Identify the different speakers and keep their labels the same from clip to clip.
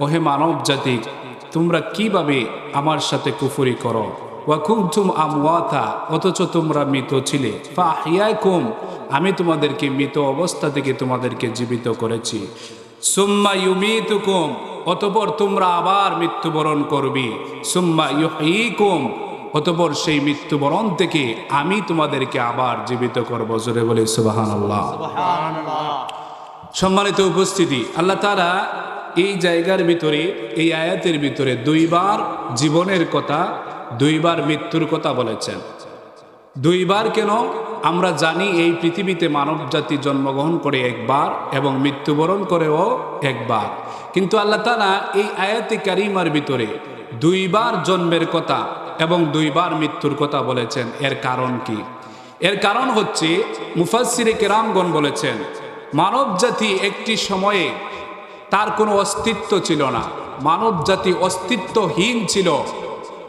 Speaker 1: ওহে মানব জাতি তোমরা কীভাবে আমার সাথে কুফরি করো? অথচ তোমরা মৃত ছিলে। আমি তোমাদেরকে মৃত অবস্থা থেকে তোমাদেরকে জীবিত করেছি। সুম্মা অতপর তোমরা আবার মৃত্যুবরণ করবি। সুম্মা অতপর সেই মৃত্যুবরণ থেকে আমি তোমাদেরকে আবার জীবিত করব। জোরে বলে সুবহানাল্লাহ। সম্মানিত উপস্থিতি, আল্লাহ তারা এই জায়গার ভিতরে, এই আয়াতের ভিতরে দুইবার জীবনের কথা, দুইবার মৃত্যুর কথা বলেছেন। দুইবার কেন? আমরা জানি এই পৃথিবীতে মানব জাতি জন্মগ্রহণ করে একবার এবং মৃত্যুবরণ করেও একবার। কিন্তু আল্লাহ তালা এই আয়াতি কারিমার ভিতরে দুইবার জন্মের কথা এবং দুইবার মৃত্যুর কথা বলেছেন। এর কারণ কি? এর কারণ হচ্ছে মুফাসিরে কেরামগণ বলেছেন মানব জাতি একটি সময়ে তার কোনো অস্তিত্ব ছিল না। মানব জাতি অস্তিত্বহীন ছিল।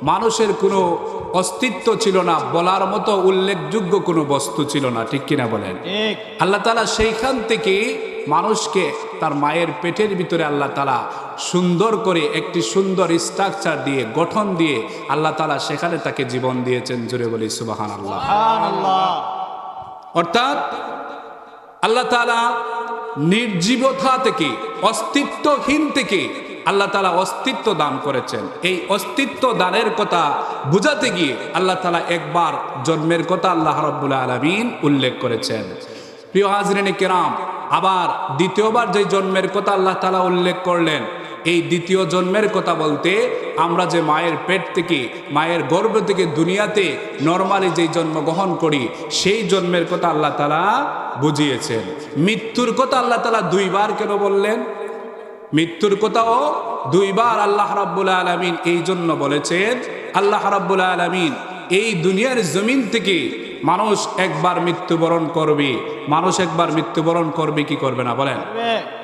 Speaker 1: মানুষের কোনো অস্তিত্ব ছিল না। বলার মতো উল্লেখযোগ্য কোনো বস্তু ছিল না। ঠিক কিনা বলেন? আল্লাহ তালা সেইখান থেকে মানুষকে তার মায়ের পেটের ভিতরে আল্লাহ তালা সুন্দর করে একটি সুন্দর স্ট্রাকচার দিয়ে গঠন দিয়ে আল্লাহ তালা সেখানে তাকে জীবন দিয়েছেন। জুড়ে বলি সুবাহান আল্লাহ অর্থাৎ আল্লাহ তালা নির্জীবতা থেকে, অস্তিত্বহীন থেকে আল্লাহ তালা অস্তিত্ব দান করেছেন। এই অস্তিত্ব দানের কথা বুঝাতে গিয়ে আল্লাহ তালা একবার জন্মের কথা আল্লাহ রব্বুল আলমিন উল্লেখ করেছেন। প্রিয় হাজরিনী কেরাম, আবার দ্বিতীয়বার যে জন্মের কথা আল্লাহ তালা উল্লেখ করলেন এই দ্বিতীয় জন্মের কথা বলতে আমরা যে মায়ের পেট থেকে মায়ের গর্ভ থেকে দুনিয়াতে নর্মালি যেই জন্মগ্রহণ করি সেই জন্মের কথা আল্লাহ তালা বুঝিয়েছেন। মৃত্যুর কথা আল্লাহ তালা দুইবার কেন বললেন? মৃত্যুর কথাও দুইবার আল্লাহ রাব্বুল আলমিন এই জন্য বলেছেন আল্লাহ রাব্বুল আলমিন এই দুনিয়ার জমিন থেকে মানুষ একবার মৃত্যুবরণ করবে। মানুষ একবার মৃত্যুবরণ করবে কি করবে না বলেন?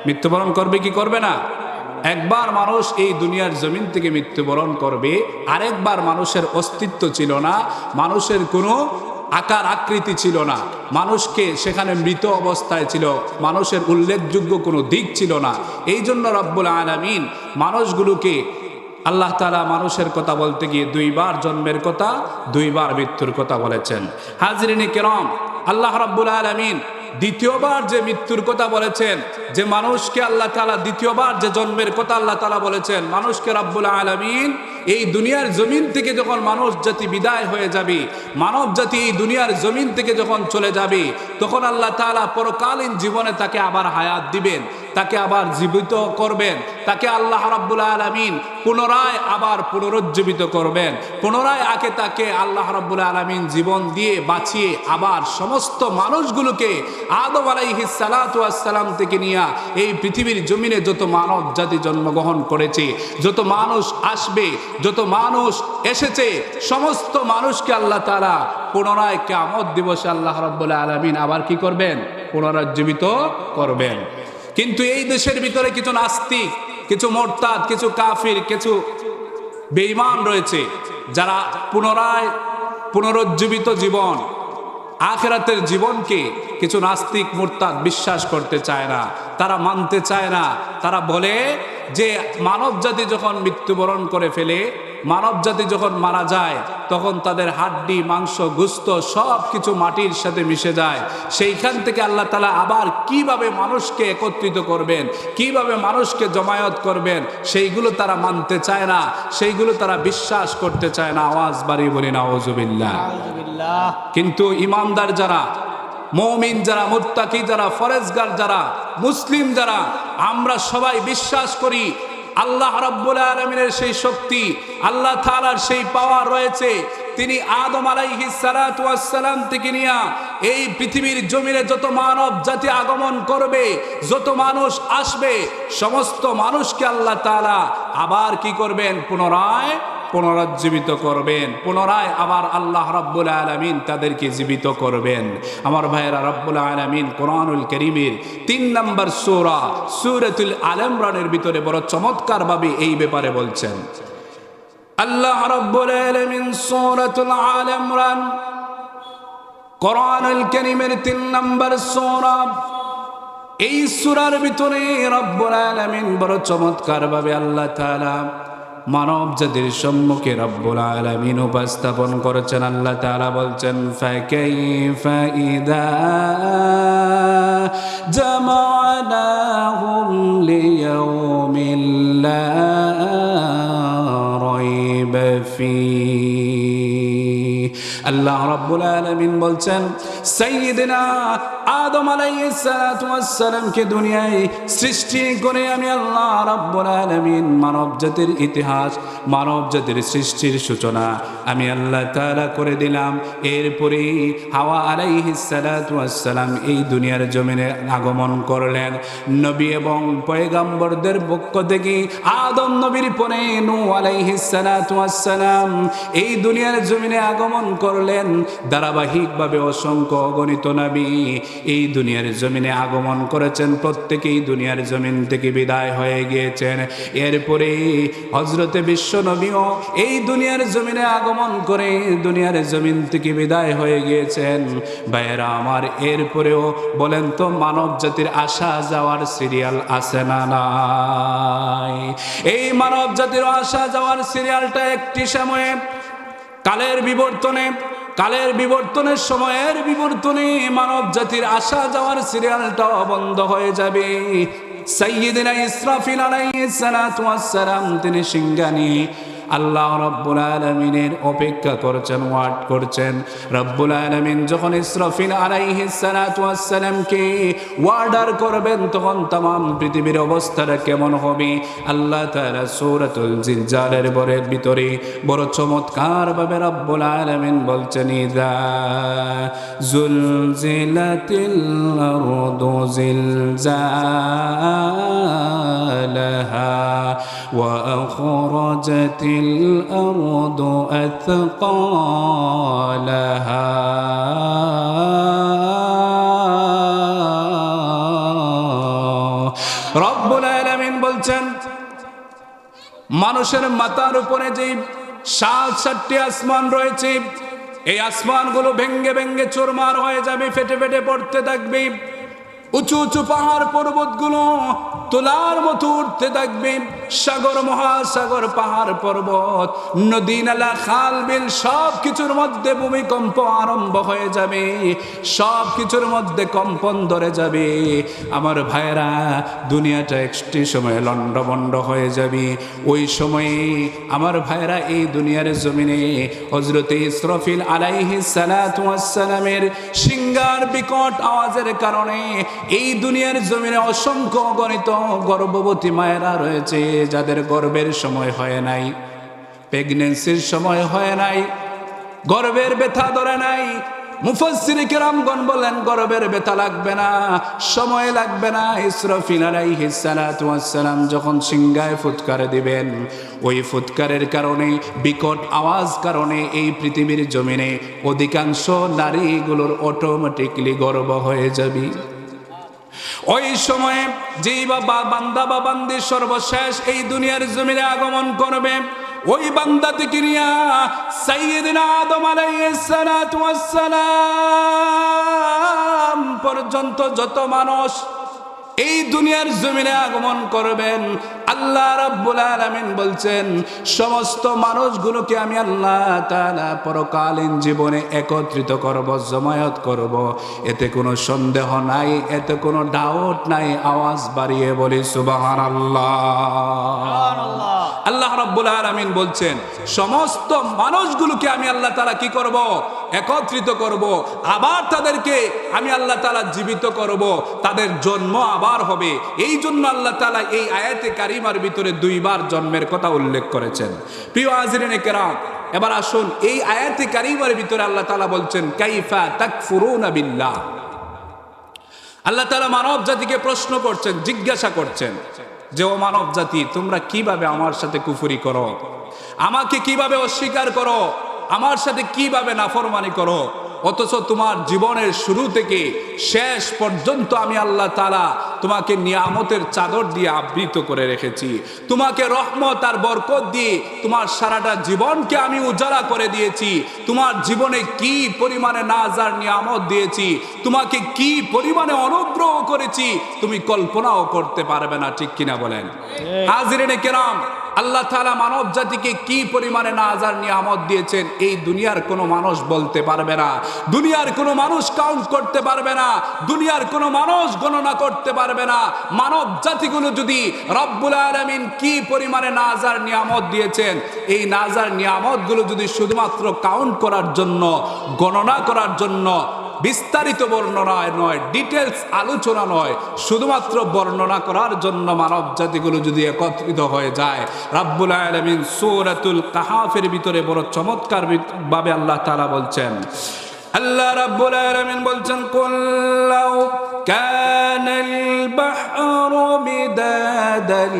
Speaker 1: মৃত্যুবরণ করবে কি করবে না? একবার মানুষ এই দুনিয়ার জমিন থেকে মৃত্যুবরণ করবে, আরেকবার মানুষের অস্তিত্ব ছিল না, মানুষের কোনো আকার আকৃতি ছিল না, মানুষকে সেখানে মৃত অবস্থায় ছিল, মানুষের উল্লেখযোগ্য কোনো দিক ছিল না। এই জন্য রব্বুল আলমিন মানুষগুলোকে আল্লাহ তালা মানুষের কথা বলতে গিয়ে দুইবার জন্মের কথা, দুইবার মৃত্যুর কথা বলেছেন। হাজরিনী কেরম, আল্লাহ রব্বুল আলমিন দ্বিতীয়বার যে মৃত্যুর কথা বলেছেন, যে মানুষকে আল্লাহ তালা দ্বিতীয়বার যে জন্মের কথা আল্লাহ তালা বলেছেন, মানুষকে রাব্বুল আলমিন এই দুনিয়ার জমিন থেকে যখন মানুষ জাতি বিদায় হয়ে যাবে, মানব জাতি এই দুনিয়ার জমিন থেকে যখন চলে যাবে, তখন আল্লাহ তালা পরকালীন জীবনে তাকে আবার হায়াত দিবেন, তাকে আবার জীবিত করবেন, তাকে আল্লাহ রাব্বুল আলমিন পুনরায় আবার পুনরুজ্জীবিত করবেন, পুনরায় আগে তাকে আল্লাহ রাব্বুল আলমিন জীবন দিয়ে বাঁচিয়ে আবার সমস্ত মানুষগুলোকে আদম আলাইহি সালাম থেকে নিয়ে এই পৃথিবীর জমিনে যত মানব জাতি জন্মগ্রহণ করেছে, যত মানুষ আসবে যত মানুষ এসেছে, সমস্ত মানুষকে আল্লাহ তারা পুনরায় কেমত দিবসে আল্লাহ রাব্বুল আলমিন আবার কি করবেন? পুনরুজ্জীবিত করবেন। কিন্তু এই দেশের ভিতরে কিছু নাস্তিক, কিছু মোরতাদ, কিছু কাফির, কিছু বেঈমান রয়েছে, যারা পুনরায় পুনরুজ্জীবিত জীবন, আখেরাতের জীবনকে কিছু নাস্তিক, মোরতাদ বিশ্বাস করতে চায় না। তারা মানতে চায় না। তারা বলে যে মানব জাতি যখন মৃত্যুবরণ করে ফেলে মানব জাতি যখন মারা যায় তখন তাদের হাড্ডি মাংস গুস্ত সব কিছু মাটির সাথে মিশে যায়। সেইখান থেকে আল্লাহ তালা আবার কীভাবে মানুষকে একত্রিত করবেন কীভাবে মানুষকে জমায়েত করবেন সেইগুলো তারা মানতে চায় না সেইগুলো তারা বিশ্বাস করতে চায় না। আওয়াজ বাড়িয়ে বলি না কিন্তু ইমানদার যারা মৌমিন যারা মুত্তাকি, যারা ফরেজগার, যারা মুসলিম, যারা, আমরা সবাই বিশ্বাস করি আল্লাহ রাব্বুল আলমিনের সেই শক্তি, আল্লাহ তাআলার সেই পাওয়ার রয়েছে। তিনি আদম আলাইহি সালাম থেকে নিয়া এই পৃথিবীর জমিনে যত মানব জাতি আগমন করবে, যত মানুষ আসবে, সমস্ত মানুষকে আল্লাহ তালা আবার কি করবেন? পুনরায় পুনরুজ্জীবিত করবেন। পুনরায় আবার আল্লাহ রব্বুল আলমিন তাদেরকে জীবিত করবেন। আমার ভাইয়েরা, রব্বুল আলমিন কোরআনুল করিমের তিন নম্বর সূরা সুরতুল আলমরানের ভিতরে বড় চমৎকারভাবে এই ব্যাপারে বলছেন। আল্লাহ রব্বুল আলমিন সূরাতুল আলমরান কোরআনুল করিমের তিন নম্বর সূরা এই সুরার ভিতরে রব্বুল আলামিন বড় চমৎকার ভাবে আল্লাহ তাআলা মানব জাতির সম্মুখে রব্বুল আলামিন উপস্থাপন করেছেন, আল্লাহ তাআলা বলছেন, ফাকাইফা ইদা জামানাহুম লিয়াউমিল লা রাইবা ফীহ আল্লাহ রাব্বুল আলামিন বলছেন, সাইয়্যিদিনা আদম আলাইহিস সালাতু ওয়াস সালামকে দুনিয়ায় সৃষ্টি করে আমি আল্লাহ রাব্বুল আলামিন মানব জাতির ইতিহাস, মানব জাতির সৃষ্টির সূচনা আমি আল্লাহ তাআলা করে দিলাম। এরপরে হাওয়া আলাইহিস সালাতু ওয়াস সালাম এই দুনিয়ার জমিনে আগমন করলেন। নবী এবং পয়গাম্বরদের পক্ষ থেকে আদম নবীর পরে নূ আলাইহিস সালাতু ওয়াস সালাম এই দুনিয়ার জমিনে আগমন করলেন ধারাবাহিকভাবে অসংখ্য অগণিত নবী। এই দুনিয়ার জমিনে আগমন করেছেন, প্রত্যেকেই দুনিয়ার জমিন থেকে বিদায় হয়ে গিয়েছেন। এরপরে হজরতে বিশ্ব নবীও এই দুনিয়ার জমিনে আগমন করে দুনিয়ার জমিন থেকে বিদায় হয়ে গিয়েছেন। ভাইয়েরা আমার, এরপরেও বলেন তো, মানব জাতির আসা যাওয়ার সিরিয়াল আছে না নাই? এই মানব জাতির আসা যাওয়ার সিরিয়ালটা একটি সময়ে কালের বিবর্তনে, কালের বিবর্তনের সময়ের বিবর্তনে মানব জাতির আসা যাওয়ার সিরিয়ালটাও বন্ধ হয়ে যাবে। সাইয়েদিনা ইসরাফিল আলাইহিস সালাতু ওয়াস সালাম, তিনি সিংহানি আল্লাহ রব্বুল আলমিনের অপেক্ষা করছেন ওয়াট করছেন। রব্বুল আলমিন যখন ইসরফিল আলাইহিস সালাতু ওয়াস সালামকে ওয়ার্ডার করবেন, তখন তাম পৃথিবীর অবস্থাটা কেমন হবে? আল্লাহ তাআলা সূরাতুল জিলজালের বরের ভিতরে বড় চমৎকার ভাবে রব্বুল আলমিন বলছেন, ইদা জুলজিলাতিল আখরাজাতিল الأرض أثقالها রব্বুল আলামিন বলছেন মানুষের মাথার উপরে যে সাত সাতটি আসমান রয়েছে এই আসমানগুলো ভেঙ্গে ভেঙ্গে চোরমার হয়ে যাবে ফেটে ফেটে পড়তে থাকবে উঁচু উঁচু পাহাড় পর্বতগুলো তোলার মতো উঠতে থাকবে সাগর, মহাসাগর, পাহাড়, পর্বত, নদী, নালা, খাল, বিল সব কিছুর মধ্যে ভূমিকম্প আরম্ভ হয়ে যাবে। সব কিছুর মধ্যে কম্পন ধরে যাবে। আমার ভাইরা দুনিয়াটা একটি সময় লণ্ডভণ্ড হয়ে যাবে। ওই সময়ে আমার ভাইরা এই দুনিয়ার জমিনে হজরতে ইসরফিল আলাইহি সালামের সিঙ্গার বিকট আওয়াজের কারণে এই দুনিয়ার জমিনে অসংখ্য গণিত গর্ভবতী মায়েরা রয়েছে, যাদের গর্বের সময় হয় নাই প্রেগনেন্সির সময় হয় নাই, গর্ভের ব্যথা ধরে নাই। মুফাসসির কেরামগণ বলেন গর্বের ব্যথা লাগবে না, সময় লাগবে না। ইসরাফিল আলাইহিস সালাতু ওয়াস যখন সিংগায় ফুৎকার দিবেন, ওই ফুৎকারের কারণে, বিকট আওয়াজ কারণে এই পৃথিবীর জমিনে অধিকাংশ নারীগুলোর অটোমেটিকলি গর্ব হয়ে যাবে। ওই সময়ে যেই বাবা, বান্দা বা বান্দি সর্বশেষ এই দুনিয়ার জমিনে আগমন করবে, ওই বান্দা থেকে নিয়া পর্যন্ত যত মানুষ এই দুনিয়ার জমিনে আগমন করবেন আল্লাহ রাব্বুল আলামিন বলছেন সমস্ত মানুষগুলোকে আমি আল্লাহ তাআলা পরকালীন জীবনে একত্রিত করব জমায়েত করব। এতে কোনো সন্দেহ নাই এতে কোনো ডাউট নাই আওয়াজ বাড়িয়ে বলি সুবহানাল্লাহ। আল্লাহ রাব্বুল আলামিন বলছেন সমস্ত মানুষগুলোকে আমি আল্লাহ তাআলা কি করব? একত্রিত করব, আবার তাদেরকে আমি আল্লাহ তাআলা জীবিত করব, তাদের জন্ম আবার হবে। এই জন্য আল্লাহ তালা এই আয়াতে কারিমার ভিতরে দুইবার জন্মের কথা উল্লেখ করেছেন। প্রিয় হাজিরিনে কেরাম, এবার আসুন এই আয়াতে কারিমার ভিতরে আল্লাহ তালা বলছেন, কাইফা তাকফুরুনা বিল্লাহ। আল্লাহ তালা মানব জাতিকে প্রশ্ন করছেন, জিজ্ঞাসা করছেন যে, ও মানব জাতি, তোমরা কীভাবে আমার সাথে কুফুরি করো? আমাকে কীভাবে অস্বীকার করো? আমার সাথে কীভাবে নাফরমানি করো? অথচ তোমার জীবনের শুরু থেকে শেষ পর্যন্ত আমি আল্লাহ তালা তোমাকে নিয়ামতের চাদর দিয়ে আবৃত করে রেখেছি। তোমাকে রহমত আর বরকত দিয়ে তোমার সারাটা জীবনকে আমি উজালা করে দিয়েছি। তোমার জীবনে কি পরিমাণে নাজার নিয়ামত দিয়েছি? তোমাকে কি পরিমাণে অনুগ্রহ করেছি? তুমি কল্পনাও করতে পারবে না ঠিক কিনা বলেন? হাজিরেনে কেরাম আল্লাহ তাআলা মানব জাতিকে কি পরিমাণে নাজার নিয়ামত দিয়েছেন, এই দুনিয়ার কোনো মানুষ বলতে পারবে না। দুনিয়ার কোনো মানুষ কাউন্ট করতে পারবে না। দুনিয়ার কোনো মানুষ গণনা করতে পারবে না। মানব জাতিগুলো যদি রব্বুল আলামিন কি পরিমাণে নাজার নিয়ামত দিয়েছেন, এই নাজার নিয়ামতগুলো যদি শুধুমাত্র কাউন্ট করার জন্য, গণনা করার জন্য বিস্তারিত বর্ণনা নয় ডিটেলস আলোচনা নয়, শুধুমাত্র বর্ণনা করার জন্য মানব জাতিগুলো যদি একত্রিত হয়ে যায়, রাব্বুল আলমিন সূরাতুল কাহাফের ভিতরে বড় চমৎকার ভাবে আল্লাহ তালা বলছেন, আল্লাহ রাব্বুল আলামিন বলছেন কুল্লাউ কানাল বাহরু মিদাদান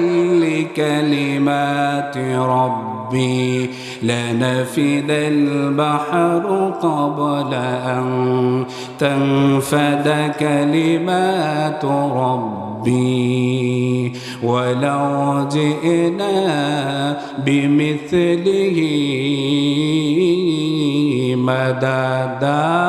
Speaker 1: লিকালিমাতি لنفد البحر قبل أن تنفد كلمات ربي ولو جئنا بمثله مددا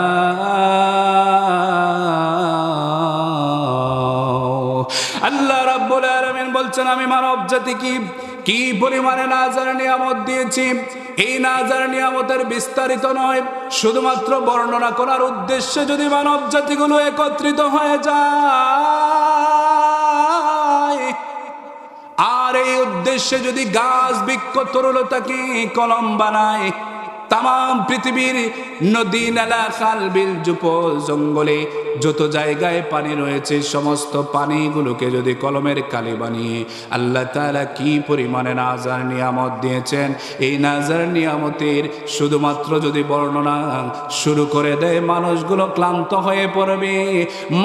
Speaker 1: আল্লাহ রাব্বুল আলামিন বলছেন আমি মানব জাতি কি পরিমাণে নাজার নিয়ামত দিয়েছি? এই নাজার নিয়ামতের বিস্তারিত নয়, শুধুমাত্র বর্ণনা করার উদ্দেশ্যে যদি মানব জাতিগুলো একত্রিত হয়ে যায়, আর এই উদ্দেশ্যে যদি গাছ বৃক্ষ তরুলতাকে কলম বানায় তাম পৃথিবীর নদী, নালা, খাল, বিল, জুপ, জঙ্গলে যত জায়গায় পানি রয়েছে, সমস্ত পানিগুলোকে যদি কলমের কালি বানিয়ে আল্লাহ তাআলা কি পরিমাণে নাজার নিয়ামত দিয়েছেন? এই নাজার নিয়ামতের শুধুমাত্র যদি বর্ণনা শুরু করে দেয়, মানুষগুলো ক্লান্ত হয়ে পড়বে,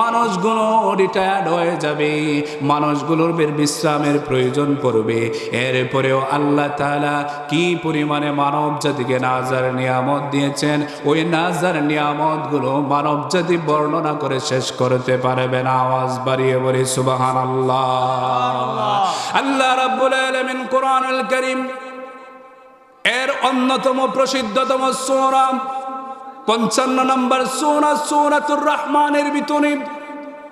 Speaker 1: মানুষগুলো রিটায়ার্ড হয়ে যাবে, মানুষগুলোর বের বিশ্রামের প্রয়োজন পড়বে। এরপরেও আল্লাহ তাআলা কি পরিমাণে মানব জাতিকে নাজার নিয়ামত দিয়েছেন, ওই নাজার নিয়ামতগুলো মানব জাতি বর্ণনা করে শেষ করতে পারবে না, আওয়াজ বাড়িয়ে বলি সুবাহান আল্লাহ আল্লাহ রাব্বুল আলামিন কোরআনুল কারীম এর অন্যতম প্রসিদ্ধতম সূরা, পঞ্চান্ন নম্বর সূরা, সূরাতুর রহমানের ভিতরে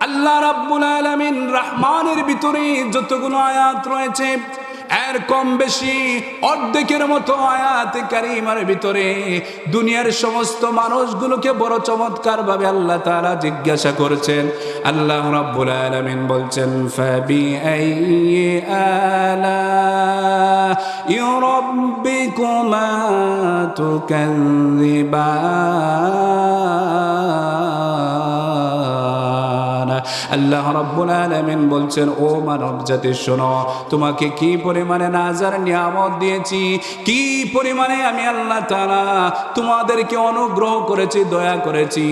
Speaker 1: আল্লাহ রাব্বুল আলামিন রহমানের ভিতরে যতগুলো আয়াত রয়েছে এর কম বেশি অর্ধেকের মতো আয়াত কারিমার ভিতরে দুনিয়ার সমস্ত মানুষগুলোকে বড় চমৎকার ভাবে আল্লাহ তারা জিজ্ঞাসা করছেন। আল্লাহ রাব্বুল আলামিন বলছেন, ফাবি আলা রাব্বিকুমা তুকাযিবান আল্লাহ রাব্বুল আলামিন বলছেন, ও মানব জাতি, শোনো, তোমাকে কি পরিমাণে নাজার নিয়ামত দিয়েছি? কি পরিমাণে আমি আল্লাহ তাআলা তোমাদেরকে অনুগ্রহ করেছি, দয়া করেছি?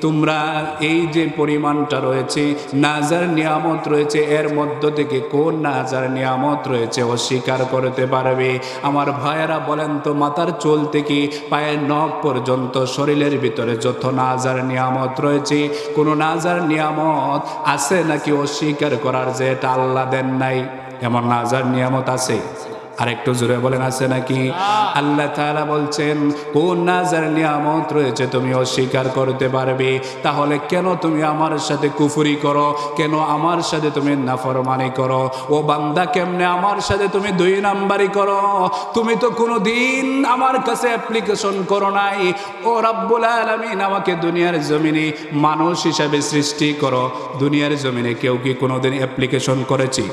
Speaker 1: তোমরা এই যে পরিমাণটা রয়েছে, নাজার নিয়ামত রয়েছে, এর মধ্য থেকে কোন নাজার নিয়ামত রয়েছে অস্বীকার করতে পারবে? আমার ভাইয়েরা বলেন তো, মাথার চুল থেকে পায়ের নখ পর্যন্ত শরীরের ভিতরে যত নাজার নিয়ামত রয়েছে, কোন নাজার নিয়ামত আছে নাকি অস্বীকার করার যে এটা আল্লাহ দেন নাই? এমন নাজার নিয়ামত আছে। আর একটু জোরে বলেন, আছে নাকি? আল্লাহ তাআলা বলছেন, কোন নাজার নিয়ামত রয়েছে তুমি অস্বীকার করতে পারবে? তাহলে কেন তুমি আমার সাথে কুফুরি করো? কেন আমার সাথে তুমি নাফরমানি করো? ও বান্দা, কেমনে আমার সাথে তুমি দুই নাম্বারই করো? তুমি তো কোনো দিন আমার কাছে অ্যাপ্লিকেশন করো নাই। ও রাব্বুল আলামিন, আমাকে দুনিয়ার জমিনে মানুষ হিসাবে সৃষ্টি করো। দুনিয়ার জমিনে কেউ কি কোনোদিন অ্যাপ্লিকেশন করেছি?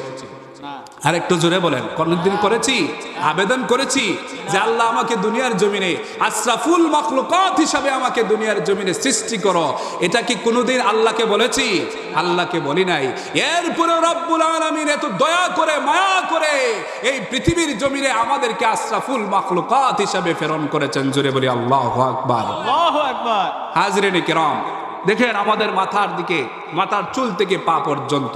Speaker 1: আর একটু জোরে বলেন কোনদিন করেছি? আবেদন করেছি যে আল্লাহ আমাকে দুনিয়ার জমিনে আশরাফুল মখলুকাত হিসাবে আমাকে দুনিয়ার জমিনে সৃষ্টি করো। এটা কি কোনোদিন আল্লাহকে বলেছি? আল্লাহকে বলি নাই। এরপরে রব্বুল আলামিন এত দয়া করে মায়া করে এই পৃথিবীর জমিনে আমাদেরকে আশরাফুল মখলুকাত হিসাবে প্রেরণ করেছেন। জোরে বলি আল্লাহ আকবার।
Speaker 2: আল্লাহু আকবার।
Speaker 1: হাজরেনে কেরাম দেখেন আমাদের মাথার দিকে মাথার চুল থেকে পা পর্যন্ত।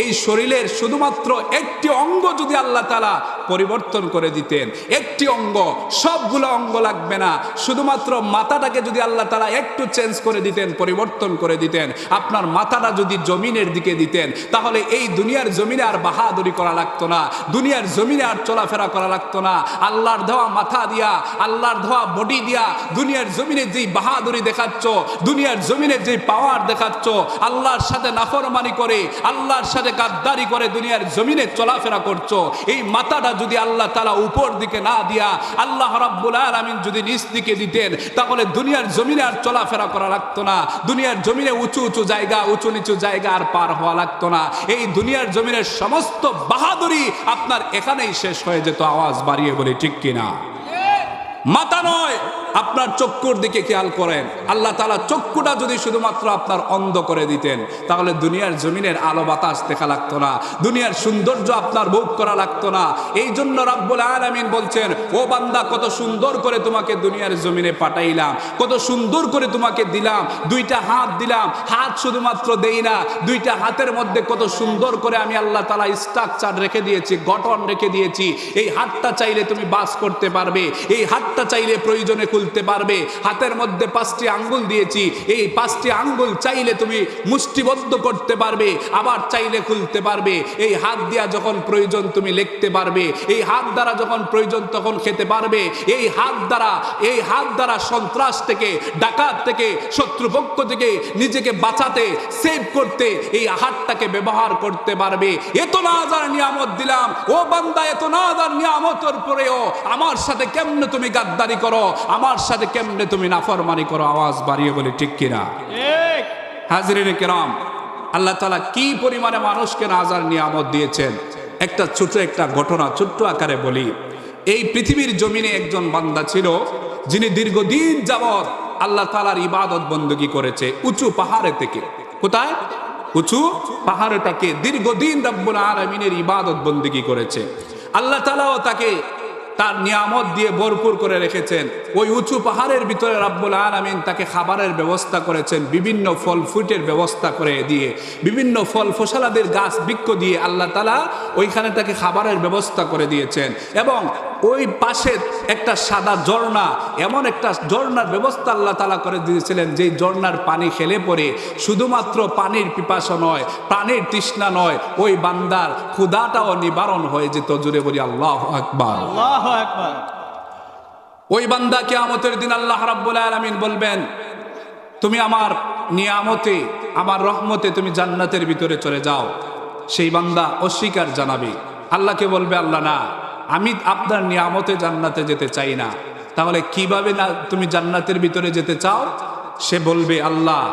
Speaker 1: এই শরীরের শুধুমাত্র একটি অঙ্গ যদি আল্লাহ তালা পরিবর্তন করে দিতেন, একটি অঙ্গ, সবগুলো অঙ্গ লাগবে না। শুধুমাত্র মাথাটাকে যদি আল্লাহ তালা একটু চেঞ্জ করে দিতেন, পরিবর্তন করে দিতেন, আপনার মাথাটা যদি জমিনের দিকে দিতেন, তাহলে এই দুনিয়ার জমিনে আর বাহাদুরি করা লাগতো না, দুনিয়ার জমিনে আর চলাফেরা করা লাগতো না। আল্লাহর ধোয়া মাথা দিয়া, আল্লাহর দেওয়া বডি দিয়া, দুনিয়ার জমিনে যেই বাহাদুরি দেখাচ্ছ, দুনিয়ার জমিনে যেই পাওয়ার দেখাচ্ছ আল্লাহর সাথে নাফরমানি করে, আল্লাহর সাথে গাদ্দারি করে দুনিয়ার জমিনে চলাফেরা করছ। এই মাথাটা যদি আল্লাহ তালা উপর দিকে না দিয়া, আল্লাহ রাব্বুল আলামিন যদি নিচ দিকে দিতেন, তাহলে দুনিয়ার জমিনে আর চলাফেরা করা লাগতো না। দুনিয়ার জমিনে উঁচু উঁচু জায়গা, উঁচু নিচু জায়গা আর পার হওয়া লাগতো না। এই দুনিয়ার জমিনের সমস্ত বাহাদুরি আপনার এখানেই শেষ হয়ে যেত। আওয়াজ বাড়িয়ে বলে, ঠিক কিনা? মাথা নয়। আপনার চক্ষুর দিকে খেয়াল করেন। আল্লাহ তালা চক্ষুটা যদি শুধুমাত্র আপনার অন্ধ করে দিতেন, তাহলে দুনিয়ার জমিনের আলো বাতাস দেখা লাগতো না, দুনিয়ার সৌন্দর্য আপনার ভোগ করা লাগতো না। এই জন্য রাব্বুল আলামিন বলছেন, ও বান্দা, কত সুন্দর করে তোমাকে দুনিয়ার জমিনে পাঠাইলাম, কত সুন্দর করে তোমাকে দিলাম, দুইটা হাত দিলাম, হাত শুধুমাত্র দেই না, দুইটা হাতের মধ্যে কত সুন্দর করে আমি আল্লাহ তালা স্ট্রাকচার রেখে দিয়েছি, গঠন রেখে দিয়েছি। এই হাতটা চাইলে তুমি বাস করতে পারবে, এই হাতটা চাইলে প্রয়োজনে খুলতে পারবে। হাতের মধ্যে পাঁচটি আঙ্গুল দিয়েছি। এই পাঁচটি আঙ্গুল চাইলে তুমি মুষ্টিবদ্ধ করতে পারবে, আবার চাইলে খুলতে পারবে। এই হাত দিয়া যখন প্রয়োজন তুমি লিখতে পারবে, এই হাত দ্বারা যখন প্রয়োজন তখন খেতে পারবে, এই হাত দ্বারা, এই হাত দ্বারা সন্ত্রাস থেকে, ডাকাত থেকে, শত্রুপক্ষ থেকে নিজেকে বাঁচাতে সেভ করতে এই হাতটাকে ব্যবহার করতে পারবে। এত না হাজার নিয়ামত দিলাম। ও বান্দা, এত না হাজার নিয়ামতের পরেও আমার সাথে কেমনে তুমি গাদ্দারি করো? আমার সাথে কেমনে তুমি নাফরমানি করো? আওয়াজ বাড়িয়ে বলে ঠিক কিনা? হাজরিনে কেরাম আল্লাহ তালা কি পরিমাণে মানুষকে নাজার নিয়ামত দিয়েছেন? একটা ছোট একটা ঘটনা ছোট্ট আকারে বলি। এই পৃথিবীর জমিনে একজন বান্দা ছিল যিনি দীর্ঘদিন যাবৎ আল্লাহ তালার ইবাদত বন্দী করেছে উঁচু পাহাড়ে থেকে। কোথায়? উঁচু পাহাড়ে তাকে দীর্ঘদিন রব্বুল আলমিনের ইবাদত বন্দী করেছে। আল্লাহ তালাও তাকে তার নিয়ামত দিয়ে ভরপুর করে রেখেছেন। ওই উঁচু পাহাড়ের ভিতরে রাব্বুল আলামিন তাকে খাবারের ব্যবস্থা করেছেন, বিভিন্ন ফল ফুটের ব্যবস্থা করে দিয়ে, বিভিন্ন ফল ফসলাদের গাছ বৃক্ষ দিয়ে আল্লাহ তালা ওইখানে তাকে খাবারের ব্যবস্থা করে দিয়েছেন। এবং ওই পাশে একটা সাদা ঝর্ণা এমন একটা ঝর্ণার ব্যবস্থা আল্লাহ তালা করে দিয়েছিলেন যেই ঝর্ণার পানি খেলে পরে শুধুমাত্র পানির পিপাসা নয় প্রাণীর তৃষ্ণা নয় ওই বান্দার ক্ষুধাটাও নিবারণ হয়ে যেত জুড়ে বলি আল্লাহ আকবার। ওই বান্দা কেয়ামতের দিন আল্লাহ রাব্বুল আলামিন বলবেন তুমি আমার নিয়ামতে আমার রহমতে তুমি জান্নাতের ভিতরে চলে যাও। সেই বান্দা অস্বীকার জানাবে। আল্লাহকে বলবে আল্লাহ না। আমি আপনার নিয়ামতে জান্নাতে যেতে চাই না। তাহলে কীভাবে না তুমি জান্নাতের ভিতরে যেতে চাও? সে বলবে, আল্লাহ,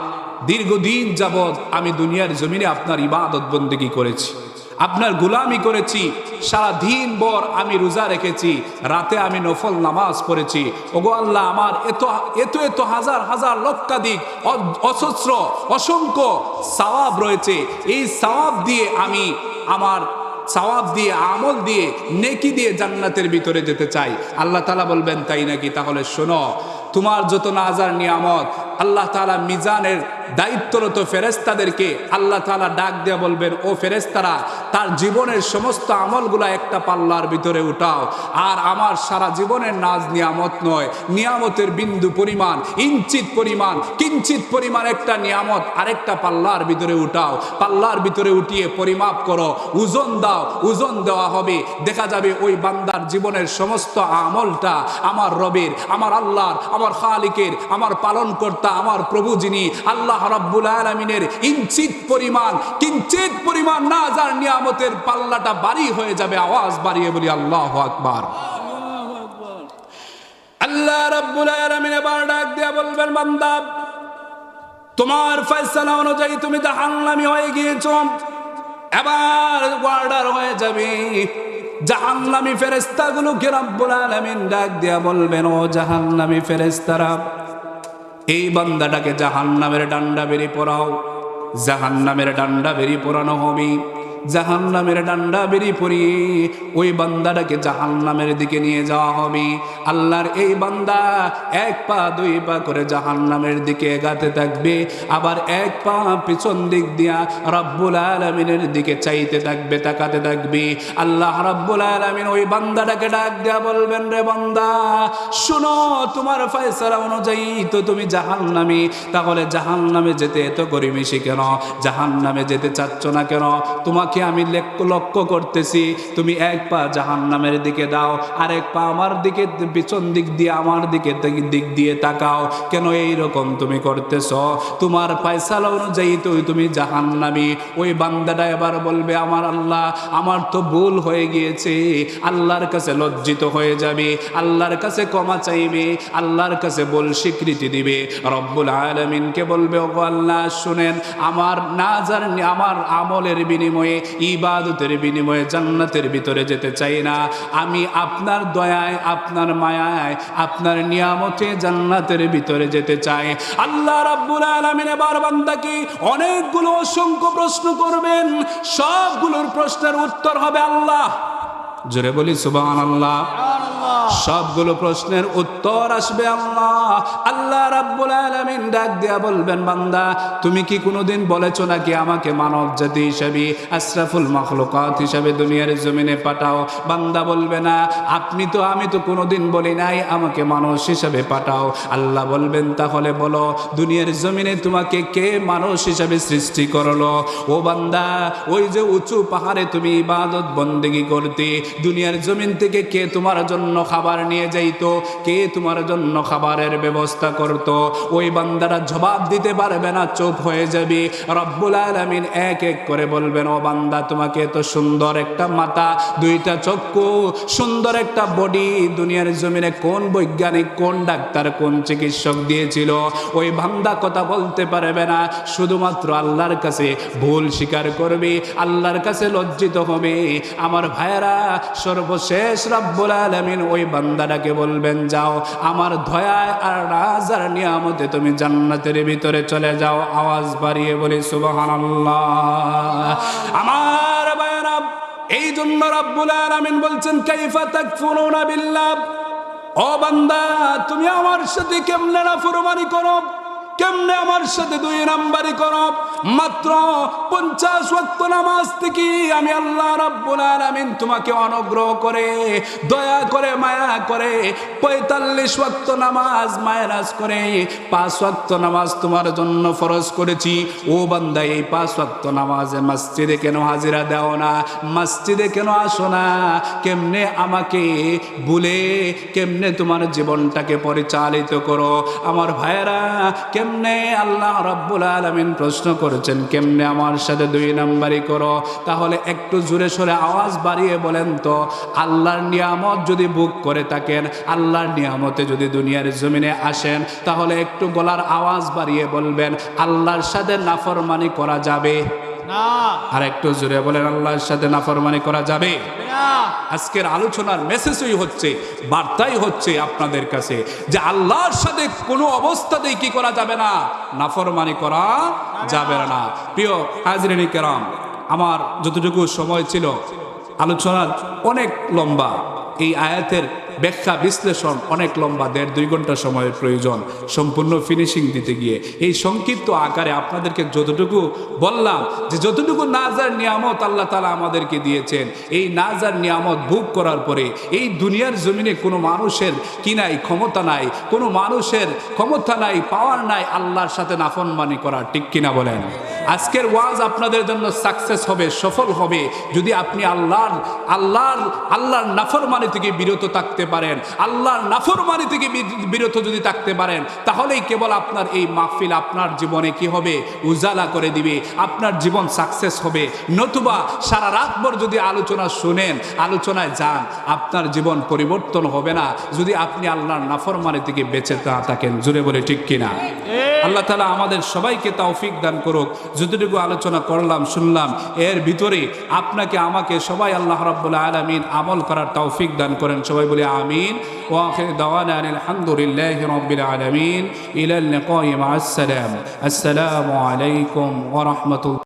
Speaker 1: দীর্ঘদিন যাবৎ আমি দুনিয়ার জমিনে আপনার ইবাদত বন্দেগী করেছি। আপনার গুলামি করেছি। সারা দিন ভর আমি রোজা রেখেছি। রাতে আমি নফল নামাজ পড়েছি। ওগো আল্লাহ, আমার এত এত এত হাজার হাজার লক্ষাধিক অ- অসহস্র, অসংখ্য সওয়াব রয়েছে। এই সওয়াব দিয়ে আমি আমার সওয়াব দিয়ে, আমল দিয়ে, নেকি দিয়ে জান্নাতের ভিতরে যেতে চাই। আল্লাহ তালা বলবেন, তাই নাকি? তাহলে শোনো তোমার যত নাজার নিয়ামত, আল্লাহ তালা মিজানের দায়িত্বরত ফেরেস্তাদেরকে আল্লাহ তালা ডাক দিয়ে বলবেন, ও ফেরেস্তারা তার জীবনের সমস্ত আমলগুলা একটা পাল্লার ভিতরে উঠাও। আর আমার সারা জীবনের নাজ নিয়ামত নয়, নিয়ামতের বিন্দু পরিমাণ, ইঞ্চিত পরিমাণ, কিঞ্চিত পরিমাণ একটা নিয়ামত আরেকটা পাল্লার ভিতরে উঠাও। পাল্লার ভিতরে উঠিয়ে পরিমাপ করো, ওজন দাও, ওজন দেওয়া হবে। দেখা যাবে ওই বান্দার জীবনের সমস্ত আমলটা আমার রবের, আমার আল্লাহর আমার খালিকের, আমার পালনকর্তা, আমার প্রভু যিনি আল্লাহ রাব্বুল আলমিনের ইঞ্চিত পরিমাণ, কিঞ্চিত পরিমাণ না যার নিয়ামতের পাল্লাটা বাড়ি হয়ে যাবে, আওয়াজ বাড়িয়ে বলি আল্লাহ আকবার। আল্লাহ রাব্বুল আলামিন এবার ডাক দিয়া বলবেন, বান্দা, তোমার ফয়সালা অনুযায়ী তুমি জাহান্নামী হয়ে গিয়েছ, এবার ওয়ার্ডার হয়ে যাবে। জাহান্নামী ফেরেস্তাগুলোকে রব্বুল আলামিন ডাক দিয়া বলবেন, ও জাহান্নামি ফেরেস্তারা এই বান্দাটাকে জাহান্নামের ডান্ডা বেরি পড়াও, জাহান্নামের ডান্ডা বেরি পড়ানো হবে। জাহান নামের ডান্ডা বেরিয়ে পড়িয়ে ওই বান্দাটাকে জাহান নামের দিকে নিয়ে যাওয়া হবে। আল্লাহর এই বান্দা এক পা, দুই পা করে জাহান নামের দিকে এগাতে থাকবে, আবার এক পা পিছন দিক দিয়া রব্বুল আলমিনের দিকে চাইতে থাকবে, তাকাতে থাকবে। আল্লাহ রব্বুল আলমিন ওই বান্দাটাকে ডাক দেয়া বলবেন, রে বান্দা, শুনো, তোমার ফয়সালা অনুযায়ী তো তুমি জাহান নামে তাহলে জাহান নামে যেতে এত গরিমিশি কেন? জাহান নামে যেতে চাচ্ছ না কেন? তোমাকে আমি লেক- লক্ষ্য করতেছি। তুমি এক পা জাহান নামের দিকে দাও, আরেক পা আমার দিকে, পিছন দিক দিয়ে আমার দিকে দিক- দিয়ে তাকাও। কেন এই রকম তুমি করতেছ? তোমার ফয়সালা অনুযায়ী তুই, তুমি জাহান নামি ওই বান্দাটা এবার বলবে, আমার আল্লাহ, আমার তো ভুল হয়ে গিয়েছে। আল্লাহর কাছে লজ্জিত হয়ে যাবে। আল্লাহর কাছে ক্ষমা চাইবে। আল্লাহর কাছে বল স্বীকৃতি দিবে। রব্বুল আলমিনকে বলবে ও আল্লাহ, শুনেন, আমার নাজার, আমার আমলের বিনিময়ে ইবাদতের বিনিময়ে জান্নাতের ভিতরে যেতে চাই না। আমি আপনার দয়ায় আপনার মায়ায় আপনার নিয়ামতে জান্নাতের ভিতরে যেতে চাই। আল্লাহ রাব্বুল আলামিন এবার বান্দাকে অনেকগুলো অসংখ্য প্রশ্ন করবেন। সবগুলোর প্রশ্নের উত্তর হবে আল্লাহ। জোরে বলি সুবহানাল্লাহ। সবগুলো প্রশ্নের উত্তর আসবে আল্লাহ। আল্লাহ রাব্বুল আলামিন ডাক দিয়া বলবেন, বান্দা, তুমি কি কোনোদিন বলেছ নাকি আমাকে মানব জাতি হিসাবে, আশরাফুল মখলুকাত হিসাবে দুনিয়ার জমিনে পাঠাও? বান্দা বলবে, না, আপনি তো, আমি তো কোনোদিন বলি নাই, আমাকে মানুষ হিসাবে পাঠাও। আল্লাহ বলবেন, তাহলে বলো, দুনিয়ার জমিনে তোমাকে কে মানুষ হিসাবে সৃষ্টি করল? ও বান্দা, ওই যে উঁচু পাহাড়ে তুমি ইবাদত বন্দেগি করতে, দুনিয়ার জমিন থেকে কে তোমার জন্য খাবার নিয়ে যাইতো? কে তোমার জন্য খাবারের ব্যবস্থা করত। ওই বান্দারা জবাব দিতে পারবে না, চুপ হয়ে যাবে। রব্বুল আলামিন এক এক করে বলবেন, ও বান্দা, তোমাকে এত সুন্দর একটা মাথা, দুইটা চক্ষু, সুন্দর একটা বডি দুনিয়ার জমিনে কোন বৈজ্ঞানিক, কোন ডাক্তার, কোন চিকিৎসক দিয়েছিল? ওই বান্দা কথা বলতে পারবে না। শুধুমাত্র আল্লাহর কাছে ভুল স্বীকার করবে, আল্লাহর কাছে লজ্জিত হবে। আমার ভাইয়েরা, সর্বশেষ রব্বুল আলামিন ওই বান্দাটাকে বলবেন, যাও, আমার ধয়ায় আর রাজার নিয়ামতে তুমি জান্নাতের ভিতরে চলে যাও, আওয়াজ বাড়িয়ে বলি, সুবহানাল্লাহ। আমার ভাইয়েরা এই জন্য রব্বুল আলামিন বলছেন, কাইফা তাকফুরুনা বিল্লাহ? ও বান্দা, তুমি আমার সাথে কেমনে নাফরমানি করো? কেমনে আমার সাথে দুই নাম্বারি করো? মাত্র পঞ্চাশ ওয়াক্ত নামাজ থেকে আমি আল্লাহ রাব্বুল আলামিন তোমাকে অনুগ্রহ করে, দয়া করে, মায়া করে পঁয়তাল্লিশ ওয়াক্ত নামাজ মায়ানাজ করে, পাঁচ ওয়াক্ত নামাজ তোমার জন্য ফরজ করেছি। ও বান্দা, এই পাঁচ ওয়াক্ত নামাজে মসজিদে কেন হাজিরা দাও না? মসজিদে কেন আসো না? কেমনে আমাকে ভুলে, কেমনে তোমার জীবনটাকে পরিচালিত করো? আমার ভাইয়েরা কেমনে আল্লাহ রব্বুল আলমিন প্রশ্ন করেছেন, কেমনে আমার সাথে দুই নাম্বারই করো? তাহলে একটু জোরে সোরে আওয়াজ বাড়িয়ে বলেন তো, আল্লাহর নিয়ামত যদি বুক করে থাকেন, আল্লাহর নিয়ামতে যদি দুনিয়ার জমিনে আসেন, তাহলে একটু গলার আওয়াজ বাড়িয়ে বলবেন, আল্লাহর সাথে নাফরমানি করা যাবে। আর একটু জোরে বলেন আল্লাহর সাথে নাফরমানি করা যাবে? আজকের আলোচনার মেসেজই হচ্ছে বার্তাই হচ্ছে আপনাদের কাছে যে আল্লাহর সাথে কোনো অবস্থাতেই কি করা যাবে না? নাফরমানি করা যাবে না। প্রিয় হাজরিনী কেরাম আমার যতটুকু সময় ছিল আলোচনার অনেক লম্বা। এই আয়াতের ব্যাখ্যা বিশ্লেষণ অনেক লম্বা, দেড় দুই ঘণ্টা সময়ের প্রয়োজন, সম্পূর্ণ ফিনিশিং দিতে গিয়ে। এই সংক্ষিপ্ত আকারে আপনাদেরকে যতটুকু বললাম, যে যতটুকু নাজার নিয়ামত আল্লাহ তালা আমাদেরকে দিয়েছেন, এই নাজার নিয়ামত ভোগ করার পরে এই দুনিয়ার জমিনে কোনো মানুষের কি নাই, ক্ষমতা নাই, কোনো মানুষের ক্ষমতা নাই পাওয়ার নাই, আল্লাহর সাথে নাফরমানি করা ঠিক কিনা বলেন? আজকের ওয়াজ আপনাদের জন্য সাকসেস হবে সফল হবে। যদি আপনি আল্লাহর আল্লাহর আল্লাহর নাফরমানি থেকে বিরত থাকতে পারেন আল্লাহর নাফরমানি থেকে বিরত যদি থাকতে পারেন তাহলেই কেবল আপনার এই মাহফিল আপনার জীবনে কি হবে? উজালা করে দিবে। আপনার জীবন সাকসেস হবে। নতুবা সারা রাতভর যদি আলোচনা শুনেন আলোচনায় যান আপনার জীবন পরিবর্তন হবে না। যদি আপনি আল্লাহর নাফরমানি থেকে বেঁচে থাকেন জুড়ে বলে ঠিক কিনা? আল্লাহ তালা আমাদের সবাইকে তৌফিক দান করুক। যতটুকু আলোচনা করলাম, শুনলাম, এর ভিতরে আপনাকে, আমাকে সবাই আল্লাহ রাব্বুল আলমিন আমল করার তৌফিক দান করেন। সবাই বলে আমিন। ওয়া দাওয়ান দাওয়ানা আনিল হামদুলিল্লাহি রাব্বিল আলামিন। ইলা লিকাই মা আসসালাম আসসালামু আলাইকুম ওয়া